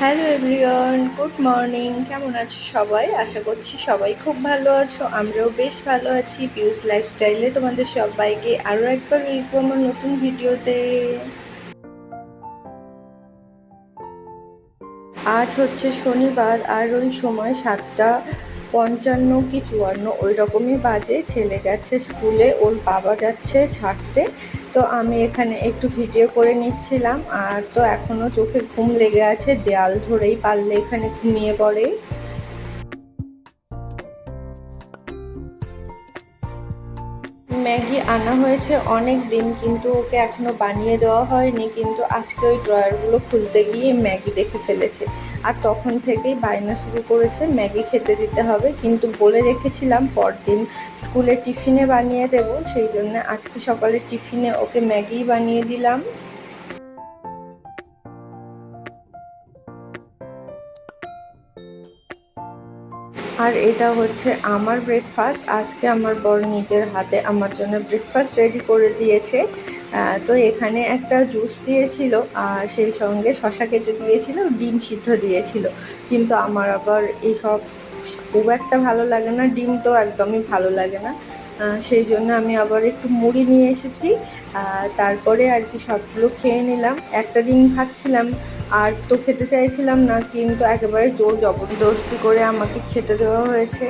Hello everyone good morning. কেমন আছো সবাই? আশা করছি সবাই খুব ভালো আছো। আমরাও বেশ ভালো আছি পিউস লাইফস্টাইলে তোমাদের সবাইকে আরও একবার ওয়েলকাম আমার নতুন ভিডিওতে আজ হচ্ছে শনিবার, আর ওই সময় সাতটা পঞ্চান্ন কি চুয়ান্ন ওই রকমই বাজে। ছেলে যাচ্ছে স্কুলে, ওর বাবা যাচ্ছে ছাড়তে। তো আমি এখানে একটু ভিডিও করে নিচ্ছিলাম। আর তো এখনও চোখে ঘুম লেগে আছে, দেয়াল ধরেই পারলে এখানে ঘুমিয়ে পড়ে। ম্যাগি আনা হয়েছে অনেক দিন, কিন্তু ওকে এখনও বানিয়ে দেওয়া হয়নি, কিন্তু আজকে ওই ড্রয়ারগুলো খুলতে গিয়ে ম্যাগি দেখে ফেলেছে। আর তখন থেকেই বায়না শুরু করেছে ম্যাগি খেতে দিতে হবে, কিন্তু বলে রেখেছিলাম পরদিন স্কুলে টিফিনে বানিয়ে দেব, সেই জন্য আজকে সকালে টিফিনে ওকে ম্যাগি বানিয়ে দিলাম। আর এটা হচ্ছে আমার ব্রেকফাস্ট আজকে আমার বর নিজের হাতে আমার জন্য ব্রেকফাস্ট রেডি করে দিয়েছে। তো এখানে একটা জুস দিয়েছিল আর সেই সঙ্গে শশা কেটে দিয়েছিল, ডিম সিদ্ধ দিয়েছিল। কিন্তু আমার আবার এইসব খুব একটা ভালো লাগে না, ডিম তো একদমই ভালো লাগে না। সেই জন্য আমি আবার একটু মুড়ি নিয়ে এসেছি। তারপরে আর কি সবগুলো খেয়ে নিলাম। একটা ডিম খাচ্ছিলাম, আর তো খেতে চাইছিলাম না, কিন্তু একেবারে জোর জবরদস্তি করে আমাকে খেতে দেওয়া হয়েছে।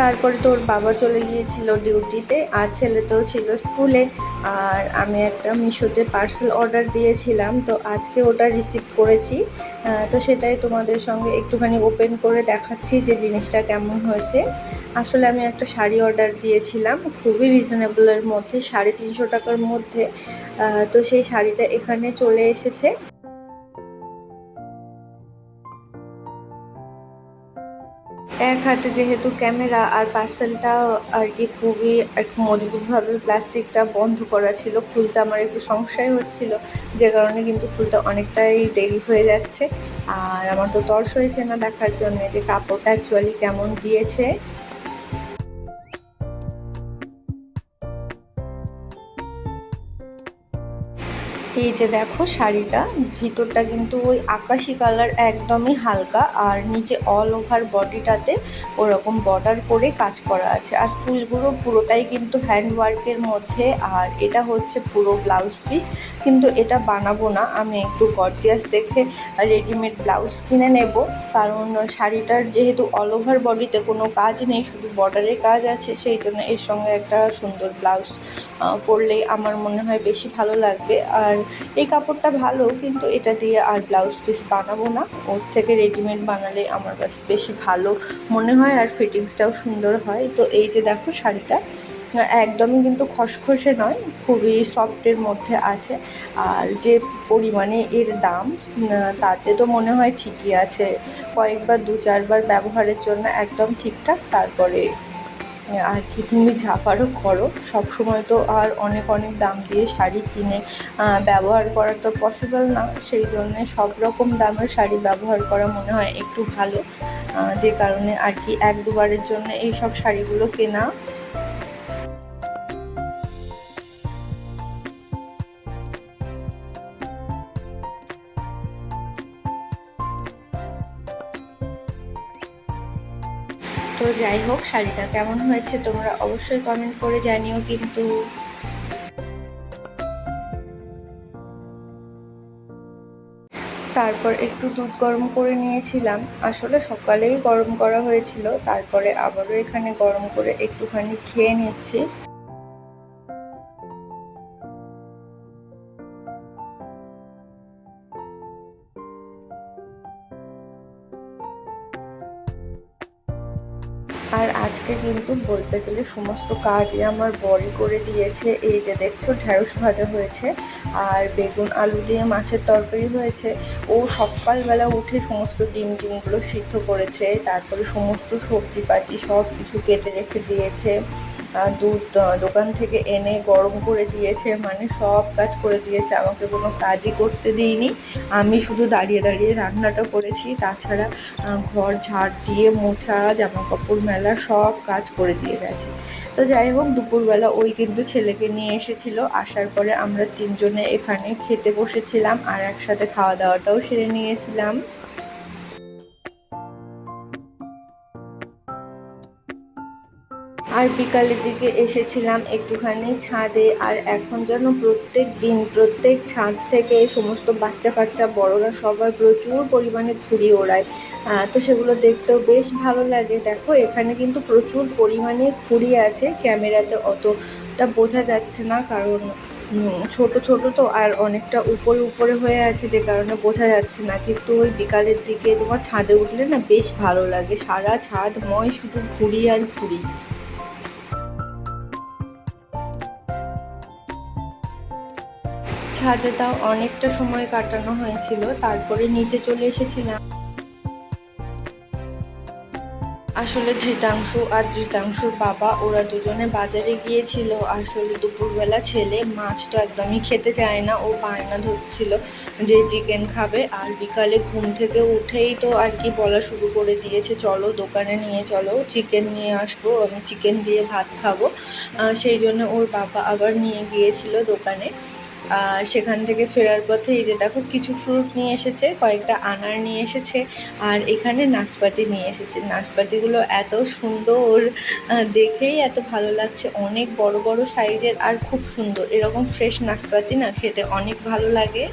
তারপরে তোর বাবা চলে গিয়েছিল ডিউটিতে, আর ছেলে তো ছিল স্কুলে, আর আমি একটা মিশোতে পার্সেল অর্ডার দিয়েছিলাম, তো আজকে ওটা রিসিভ করেছি। তো সেটাই তোমাদের সঙ্গে একটুখানি ওপেন করে দেখাচ্ছি যে জিনিসটা কেমন হয়েছে। আসলে আমি একটা শাড়ি অর্ডার দিয়েছিলাম, খুবই রিজনেবলের মধ্যে, সাড়ে তিনশো টাকার মধ্যে। তো সেই শাড়িটা এখানে চলে এসেছে। এক হাতে যেহেতু ক্যামেরা আর পার্সেলটা আর কি খুবই মজবুতভাবে প্লাস্টিকটা বন্ধ করা ছিল, খুলতে আমার একটু সমস্যাই হচ্ছিল, যে কারণে কিন্তু খুলতে অনেকটাই দেরি হয়ে যাচ্ছে। আর আমার তো তর্স হয়েছে না দেখার জন্যে যে কাপড়টা অ্যাকচুয়ালি কেমন দিয়েছে। এই যে দেখো শাড়িটা, ভিতরটা কিন্তু ওই আকাশি কালার একদমই হালকা আর নিচে অল ওভার বডিটাতে ওরকম বর্ডার করে কাজ করা আছে। আর ফুলগুলো পুরোটাই কিন্তু হ্যান্ড ওয়ার্কের মধ্যে আর এটা হচ্ছে পুরো ব্লাউজ পিস কিন্তু এটা বানাবো না, আমি একটু গর্জিয়াস দেখে রেডিমেড ব্লাউজ কিনে নেব। কারণ শাড়িটার যেহেতু অল ওভার বডিতে কোনো কাজ নেই, শুধু বর্ডারের কাজ আছে, সেই জন্য এর সঙ্গে একটা সুন্দর ব্লাউজ পরলেই আমার মনে হয় বেশি ভালো লাগবে। আর এই কাপড়টা ভালো, কিন্তু এটা দিয়ে আর ব্লাউজ পিস বানাবো না। ওর থেকে রেডিমেড বানালে আমার কাছে বেশি ভালো মনে হয় আর ফিটিংসটাও সুন্দর হয়। তো এই যে দেখো শাড়িটা, একদমই কিন্তু খসখসে নয়, খুবই সফটের মধ্যে আছে। আর যে পরিমাণে এর দাম, তাতে তো মনে হয় ঠিকই আছে। কয়েকবার দু চারবার ব্যবহারের জন্য একদম ঠিকঠাক, তারপরে আর কি তুমি যা পারো করো। সবসময় তো আর অনেক অনেক দাম দিয়ে শাড়ি কিনে ব্যবহার করা তো পসিবল না। সেই জন্যে সব রকম দামের শাড়ি ব্যবহার করা মনে হয় একটু ভালো। যে কারণে আর কি এক দুবারের জন্য এই সব শাড়িগুলো কেনা তো যাই হোক, শাড়িটা কেমন হয়েছে তোমরা অবশ্যই কমেন্ট করে জানিও কিন্তু। তারপর একটু দুধ গরম করে নিয়েছিলাম। আসলে সকালেই গরম করা হয়েছিল, তারপরে আবারও এখানে গরম করে একটুখানি খেয়ে নিচ্ছি। আর আজকে কিন্তু বলতে গেলে সমস্ত কাজই আমার বড়ি করে দিয়েছে। এই যে দেখছ, ঢ্যাঁড়স ভাজা হয়েছে আর বেগুন, আলু দিয়ে মাছের তরকারি হয়েছে। ও সকালবেলা উঠে সমস্ত ডিম ডিমগুলো সিদ্ধ করেছে, তারপরে সমস্ত সবজি পাতি সব কিছু কেটে রেখে দিয়েছে। দুধ দোকান থেকে এনে গরম করে দিয়েছে মানে সব কাজ করে দিয়েছে, আমাকে কোনো কাজই করতে দিইনি। আমি শুধু দাঁড়িয়ে দাঁড়িয়ে রান্নাটা করেছি, তাছাড়া ঘর ঝাড় দিয়ে মোছা জামা কাপড় মেলা সব কাজ করে দিয়ে গেছে। তো যাই হোক, দুপুরবেলা ওই কিন্তু ছেলেকে নিয়ে এসেছিল, আসার পরে আমরা তিনজনে এখানে খেতে বসেছিলাম আর একসাথে খাওয়া দাওয়াটাও সেরে নিয়েছিলাম। আর বিকালের দিকে এসেছিলাম একটুখানি ছাদে আর এখন যেন প্রত্যেক দিন, প্রত্যেক ছাদ থেকে সমস্ত বাচ্চা কাচ্চা বড়রা সবাই প্রচুর পরিমাণে ঘুড়ি ওড়ায়। তো সেগুলো দেখতেও বেশ ভালো লাগে। দেখো, এখানে কিন্তু প্রচুর পরিমাণে ঘুড়ি আছে, ক্যামেরাতে অতটা বোঝা যাচ্ছে না কারণ ছোট ছোট তো আর অনেকটা উপরে উপরে হয়ে আছে যে কারণে বোঝা যাচ্ছে না। কিন্তু ওই বিকালের দিকে তোমার ছাদে উঠলে না বেশ ভালো লাগে। সারা ছাদ ময় শুধু ঘুড়ি আর ঘুড়ি। ছাদে তাও অনেকটা সময় কাটানো হয়েছিল, তারপরে নিচে চলে এসেছিলাম। আসলে ধৃতাংশু আর ধৃতাংশুর বাবা, ওরা দুজনে বাজারে গিয়েছিল। আসলে দুপুরবেলা ছেলে মাছ তো একদমই খেতে চায় না, ও বায়না ধরছিল যে চিকেন খাবে, আর বিকালে ঘুম থেকে উঠেই তো আর কি বলা শুরু করে দিয়েছে, চলো দোকানে নিয়ে চলো, চিকেন নিয়ে আসব, আমি চিকেন দিয়ে ভাত খাব। সেই জন্য ওর বাবা আবার নিয়ে গিয়েছিল দোকানে। আর সেখান থেকে ফেরার পথে এই যে দেখো কিছু ফ্রুট নিয়ে এসেছে, কয়েকটা আনার নিয়ে এসেছে, আর এখানে নাশপাতি নিয়ে এসেছে। নাশপাতিগুলো এত সুন্দর দেখেই এত ভালো লাগছে। অনেক বড় বড় সাইজের আর খুব সুন্দর। এরকম ফ্রেশ নাশপাতি না খেতে অনেক ভালো লাগে।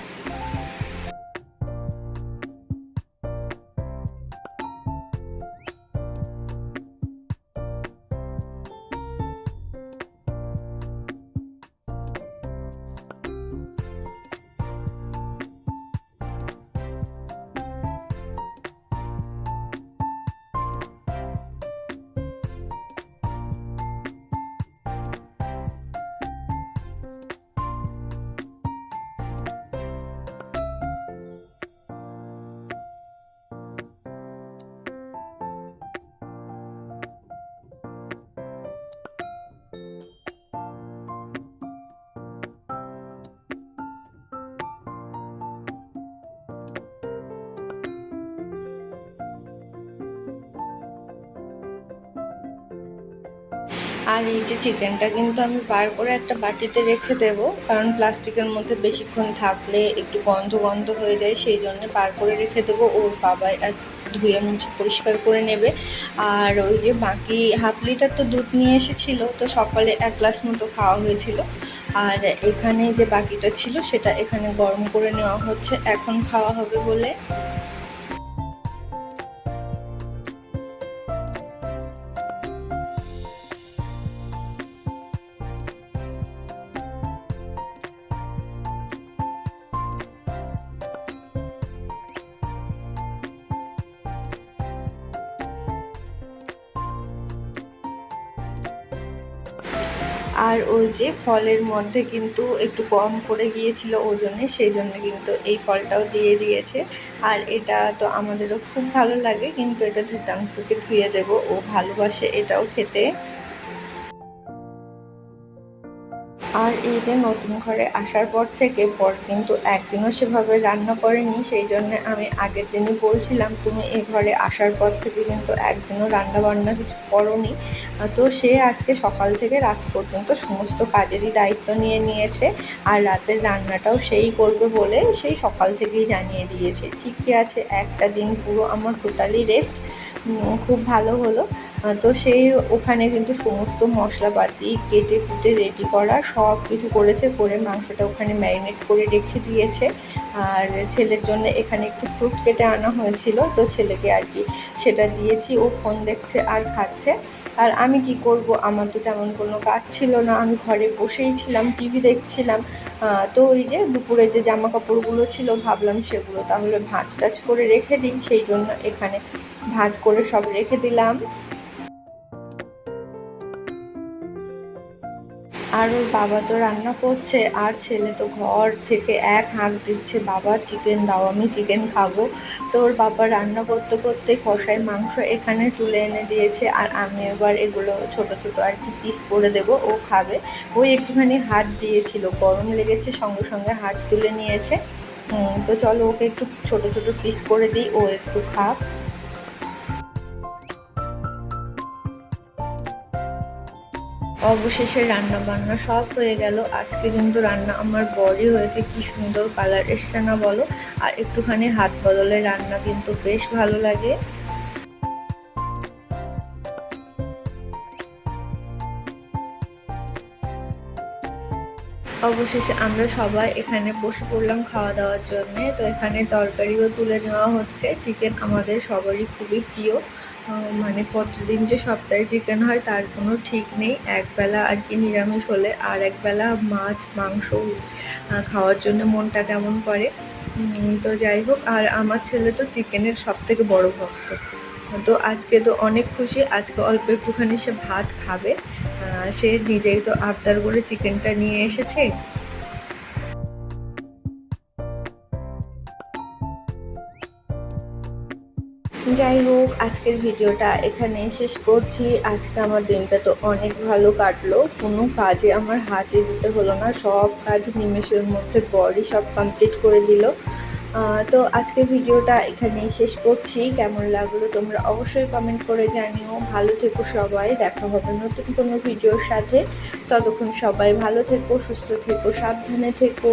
আর এই যে চিকেনটা কিন্তু আমি বার করে একটা বাটিতে রেখে দেব, কারণ প্লাস্টিকের মধ্যে বেশিক্ষণ থাকলে একটু গন্ধ গন্ধ হয়ে যায়, সেই জন্য বার করে রেখে দেবো। ওর বাবাই আজ ধুয়ে পরিষ্কার করে নেবে। আর ওই যে বাকি হাফ লিটার তো দুধ নিয়ে এসেছিল, তো সকালে এক গ্লাস মতো খাওয়া হয়েছিল। আর এখানে যে বাকিটা ছিল, সেটা এখানে গরম করে নেওয়া হচ্ছে। এখন খাওয়া হবে বলে আর ওই যে ফলের মধ্যে কিন্তু একটু কম পড়ে গিয়েছিল ওজনে সেই জন্য কিন্তু এই ফলটাও দিয়ে দিয়েছে। আর এটা তো আমাদেরও খুব ভালো লাগে, কিন্তু এটা ধৃতাংশকে ধুয়ে দেব, ও ভালোবাসে এটাও খেতে। আর এই যে নতুন ঘরে আসার পর থেকে পর কিন্তু একদিনও সেভাবে রান্না করেনি, সেই জন্য আমি আগের দিনই বলছিলাম, তুমি এ ঘরে আসার পর থেকে কিন্তু একদিনও রান্না বান্না কিছু করনি। তো সে আজকে সকাল থেকে রাত পর্যন্ত সমস্ত কাজেরই দায়িত্ব নিয়ে নিয়েছে আর রাতের রান্নাটাও সেই করবে বলে সেই সকাল থেকেই জানিয়ে দিয়েছে। ঠিকই আছে, একটা দিন পুরো আমার টোটালি রেস্ট খুব ভালো হলো। তো সেই ওখানে কিন্তু সমস্ত মশলাপাতি কেটে কুটে রেডি করা সব কিছু করেছে, করে মাংসটা ওখানে ম্যারিনেট করে রেখে দিয়েছে। আর ছেলের জন্য এখানে একটু ফ্রুট কেটে আনা হয়েছিল, তো ছেলেকে আর কি সেটা দিয়েছি। ও ফোন দেখছে আর খাচ্ছে। আর আমি কি করব? আমার তো তেমন কোনো কাজ ছিল না। আমি ঘরে বসেই ছিলাম টিভি দেখছিলাম। তো ওই যে দুপুরে যে জামা কাপড়গুলো ছিল, ভাবলাম সেগুলো তাহলে ভাঁজ টাজ করে রেখে দিই। সেই জন্য এখানে ভাঁজ করে সব রেখে দিলাম। আর ওর বাবা তো রান্না করছে, আর ছেলে তো ঘর থেকে এক হাঁক দিচ্ছে, বাবা চিকেন দাও, আমি চিকেন খাব। তো ওর বাবা রান্না করতে করতে কষাই মাংস এখানে তুলে এনে দিয়েছে, আর আমি এবার এগুলো ছোট ছোট আর কি পিস করে দেব, ও খাবে। ওই একটুখানি হাত দিয়েছিল, গরম লেগেছে, সঙ্গে সঙ্গে হাত তুলে নিয়েছে। তো চলো ওকে একটু ছোট ছোট পিস করে দিই, ও একটু খাক। অবশেষে রান্না বান্না সব হয়ে গেল। আজকে কিন্তু রান্না আমার বড়ি হয়েছে, কি সুন্দর কালার এসছে না বলো? আর একটুখানি হাত বদলে রান্না কিন্তু বেশ ভালো লাগে। অবশেষে আমরা সবাই এখানে বসে পড়লাম খাওয়া দাওয়ার জন্য। তো এখানে তরকারিও তুলে নেওয়া হচ্ছে। চিকেন আমাদের সবারই খুবই প্রিয়। মানে প্রতিদিন যে সপ্তাহে চিকেন হয়, তার কোনো ঠিক নেই। একবেলা আর কি নিরামিষ হলে, আর একবেলা মাছ, মাংস খাওয়ার জন্য মনটা কেমন করে? তো যাই হোক, আর আমার ছেলে তো চিকেনের সব থেকে বড় ভক্ত। তো আজকে তো অনেক খুশি, আজকে অল্প একটুখানি সে ভাত খাবে। সে নিজেই তো আবদার করে চিকেনটা নিয়ে এসেছে। যাই হোক, আজকের ভিডিওটা এখানে শেষ করছি। আজকে আমার দিনটা তো অনেক ভালো কাটলো। কোনো কাজে আমার হাতে দিতে হলো না। সব কাজ নিমেষের মধ্যে বডি সব কমপ্লিট করে দিল। তো আজকের ভিডিওটা এখানেই শেষ করছি। কেমন লাগল তোমরা অবশ্যই কমেন্ট করে জানিও। ভালো থেকো সবাই। দেখা হবে নতুন কোনো ভিডিওর সাথে। ততক্ষণ সবাই ভালো থেকো, সুস্থ থেকো, সাবধানে থেকো।